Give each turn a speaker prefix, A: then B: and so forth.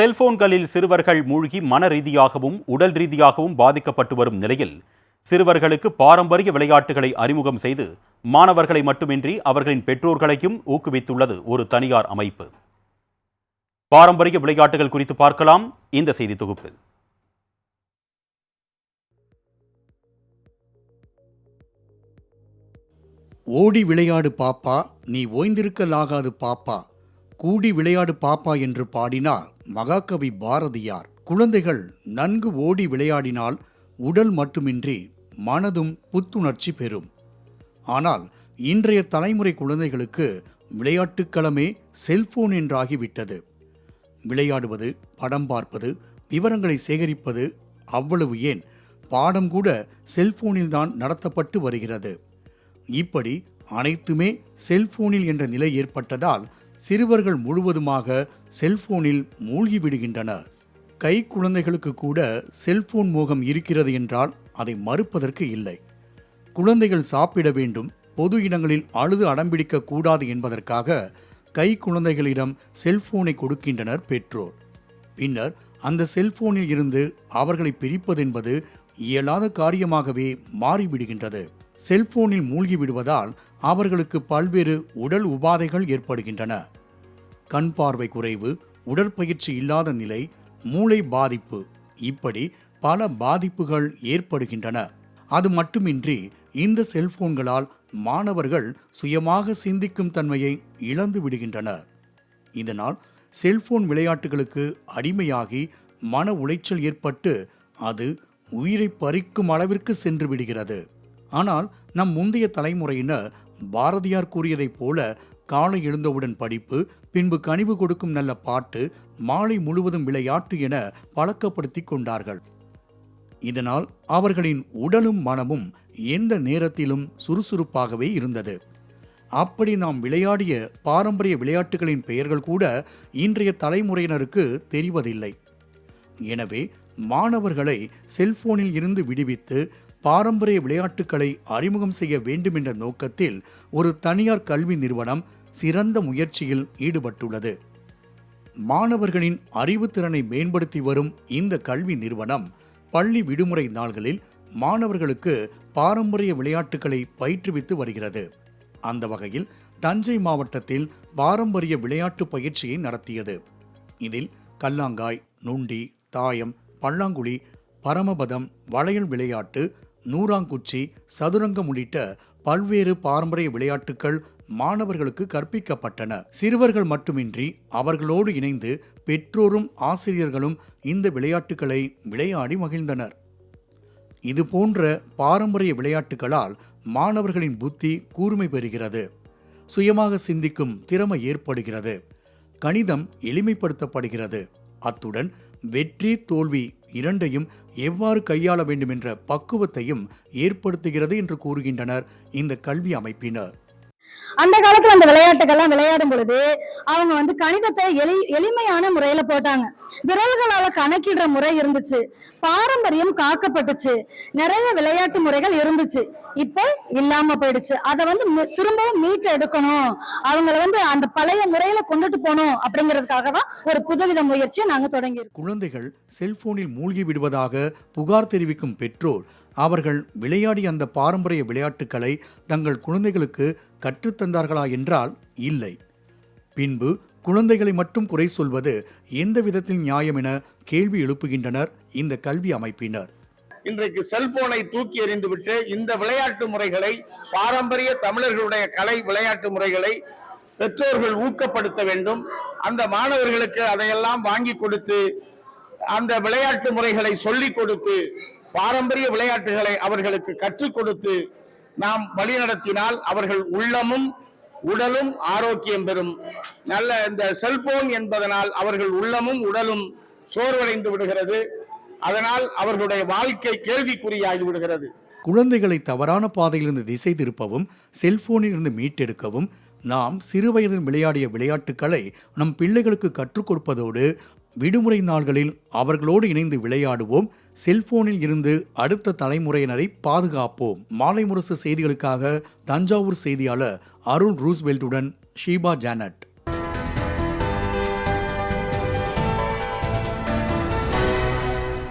A: செல்போன்களில் சிறுவர்கள் மூழ்கி மன ரீதியாகவும் உடல் ரீதியாகவும் பாதிக்கப்பட்டு வரும் நிலையில் சிறுவர்களுக்கு பாரம்பரிய விளையாட்டுகளை அறிமுகம் செய்து மாணவர்களை மட்டுமின்றி அவர்களின் பெற்றோர்களையும் ஊக்குவித்துள்ளது ஒரு தனியார் அமைப்பு. பாரம்பரிய விளையாட்டுகள் குறித்து பார்க்கலாம். இந்த செய்தி தொகுப்பில்.
B: ஓடி விளையாடு பாப்பா நீ ஓய்ந்திருக்கலாகாது பாப்பா கூடி விளையாடு பாப்பா என்று பாடினார் மகாகவி பாரதியார் குழந்தைகள் நன்கு ஓடி விளையாடினால் உடல் மட்டுமின்றி மனதும் புத்துணர்ச்சி பெறும். ஆனால் இன்றைய தலைமுறை குழந்தைகளுக்கு விளையாட்டுக்களமே செல்போன் என்றாகிவிட்டது. விளையாடுவது படம் பார்ப்பது விவரங்களை சேகரிப்பது அவ்வளவு ஏன்? பாடம் கூட செல்போனில்தான் நடத்தப்பட்டு வருகிறது. இப்படி அனைத்துமே செல்போனில் என்ற நிலை ஏற்பட்டதால் சிறுவர்கள் முழுவதுமாக செல்போனில் மூழ்கிவிடுகின்றனர். கை குழந்தைகளுக்கு கூட செல்போன் மோகம் இருக்கிறது என்றால் அதை மறுப்பதற்கு இல்லை. குழந்தைகள் சாப்பிட வேண்டும் பொது இடங்களில் அழுது அடம்பிடிக்க கூடாது என்பதற்காக கை குழந்தைகளிடம் செல்போனை கொடுக்கின்றனர் பெற்றோர். பின்னர் அந்த செல்போனில் இருந்து அவர்களை பிரிப்பதென்பது இயலாத காரியமாகவே மாறிவிடுகின்றது. செல்போனில் மூழ்கி விடுவதால் அவர்களுக்கு பல்வேறு உடல் உபாதைகள் ஏற்படுகின்றன. கண் பார்வை குறைவு உடற்பயிற்சி இல்லாத நிலை மூளை பாதிப்பு இப்படி பல பாதிப்புகள் ஏற்படுகின்றன. அது மட்டுமின்றி இந்த செல்போன்களால் மாணவர்கள் சுயமாக சிந்திக்கும் தன்மையை இழந்து விடுகின்றனர். இதனால் செல்போன் விளையாட்டுகளுக்கு அடிமையாகி மன உளைச்சல் ஏற்பட்டு அது உயிரை பறிக்கும் அளவிற்கு சென்று விடுகிறது. ஆனால் நம் முந்தைய தலைமுறையினர் பாரதியார் கூறியதைப் போல காலை எழுந்தவுடன் படிப்பு பின்பு கனிவு கொடுக்கும் நல்ல பாட்டு மாலை முழுவதும் விளையாட்டு என பழக்கப்படுத்தி கொண்டார்கள். இதனால் அவர்களின் உடலும் மனமும் எந்த நேரத்திலும் சுறுசுறுப்பாகவே இருந்தது. அப்படி நாம் விளையாடிய பாரம்பரிய விளையாட்டுகளின் பெயர்கள் கூட இன்றைய தலைமுறையினருக்கு தெரிவதில்லை. எனவே மாணவர்களை செல்போனில் இருந்து விடுவித்து பாரம்பரிய விளையாட்டுகளை அறிமுகம் செய்ய வேண்டும் என்ற நோக்கத்தில் ஒரு தனியார் கல்வி நிறுவனம் சிறந்த முயற்சியில் ஈடுபட்டுள்ளது. மாணவர்களின் அறிவுத்திறனை மேம்படுத்தி வரும் இந்த கல்வி நிறுவனம் பள்ளி விடுமுறை நாள்களில் மாணவர்களுக்கு பாரம்பரிய விளையாட்டுகளை பயிற்றுவித்து வருகிறது. அந்த வகையில் தஞ்சை மாவட்டத்தில் பாரம்பரிய விளையாட்டு பயிற்சியை நடத்தியது. இதில் கல்லாங்காய் நுண்டி தாயம் பல்லாங்குழி பரமபதம் வளையல் விளையாட்டு நூறாங்குச்சி சதுரங்கம் உள்ளிட்ட பல்வேறு பாரம்பரிய விளையாட்டுகள் மாணவர்களுக்கு கற்பிக்கப்பட்டன. சிறுவர்கள் மட்டுமின்றி அவர்களோடு இணைந்து பெற்றோரும் ஆசிரியர்களும் இந்த விளையாட்டுகளை விளையாடி மகிழ்ந்தனர். இது போன்ற பாரம்பரிய விளையாட்டுகளால் மாணவர்களின் புத்தி கூர்மை பெறுகிறது. சுயமாக சிந்திக்கும் திறமை ஏற்படுகிறது. கணிதம் எளிமைப்படுத்தப்படுகிறது. அத்துடன் வெற்றி தோல்வி இரண்டையும் எவ்வாறு கையாள வேண்டும் என்ற பக்குவத்தையும் ஏற்படுத்துகிறது என்று கூறுகின்றனர் இந்த கல்வி அமைப்பினர்.
C: அந்த காலத்துல அந்த விளையாட்டுகள்லாம் விளையாடும் பொழுது அவங்க வந்து கணிதத்தை எளி எளிமையான முறையில போட்டாங்க. விரல்களால கணக்கிடுற முறை இருந்துச்சு. பாரம்பரியம் காக்கப்பட்டுச்சு. நிறைய விளையாட்டு முறைகள் இருந்துச்சு. இப்ப இல்லாம போயிடுச்சு. அதை வந்து திரும்பவும் மீட்டு எடுக்கணும். அவங்கள வந்து அந்த பழைய முறையில கொண்டுட்டு போகணும் அப்படிங்கிறதுக்காக தான் ஒரு புதுவித முயற்சியை நாங்க தொடங்கி
B: குழந்தைகள் செல்போனில் மூழ்கி விடுவதாக புகார் தெரிவிக்கும் பெற்றோர் அவர்கள் விளையாடிய அந்த பாரம்பரிய விளையாட்டுகளை தங்கள் குழந்தைகளுக்கு கற்றுத்தந்தார்களா என்றால் இல்லை. பின்பு குழந்தைகளை மட்டும் குறை சொல்வது எந்த விதத்தில் நியாயம் என கேள்வி எழுப்புகின்றனர் இந்த கல்வி அமைப்பினர்.
D: இன்றைக்கு செல்போனை தூக்கி எறிந்துவிட்டு இந்த விளையாட்டு முறைகளை பாரம்பரிய தமிழர்களுடைய கலை விளையாட்டு முறைகளை பெற்றோர்கள் ஊக்கப்படுத்த வேண்டும். அந்த மாணவர்களுக்கு அதையெல்லாம் வாங்கி கொடுத்து அந்த விளையாட்டு முறைகளை சொல்லிக் கொடுத்து பாரம்பரிய விளையாட்டுகளை அவர்களுக்கு கற்றுக் கொடுத்து நாம் வழிநடத்தினால் அவர்கள் உள்ளமும் உடலும் ஆரோக்கியம் பெறும். நல்ல இந்த செல்போன் என்பதனால் அவர்கள் உள்ளமும் உடலும் சோர்வடைந்து விடுகிறது. அதனால் அவர்களுடைய வாழ்க்கை கேள்விக்குறியாகி விடுகிறது.
B: குழந்தைகளை தவறான பாதையிலிருந்து திசை திருப்பவும் செல்போனில் இருந்து மீட்டெடுக்கவும் நாம் சிறுவயதில் விளையாடிய விளையாட்டுகளை நம் பிள்ளைகளுக்கு கற்றுக் கொடுப்பதோடு விடுமுறை நாள்களில் அவர்களோடு இணைந்து விளையாடுவோம். செல்போனில் இருந்து அடுத்த தலைமுறையினரை பாதுகாப்போம். மாலை முரசு செய்திகளுக்காக தஞ்சாவூர் செய்தியாளர் அருண் ரூஸ்வெல்ட்டுடன் ஷீபா ஜானட்.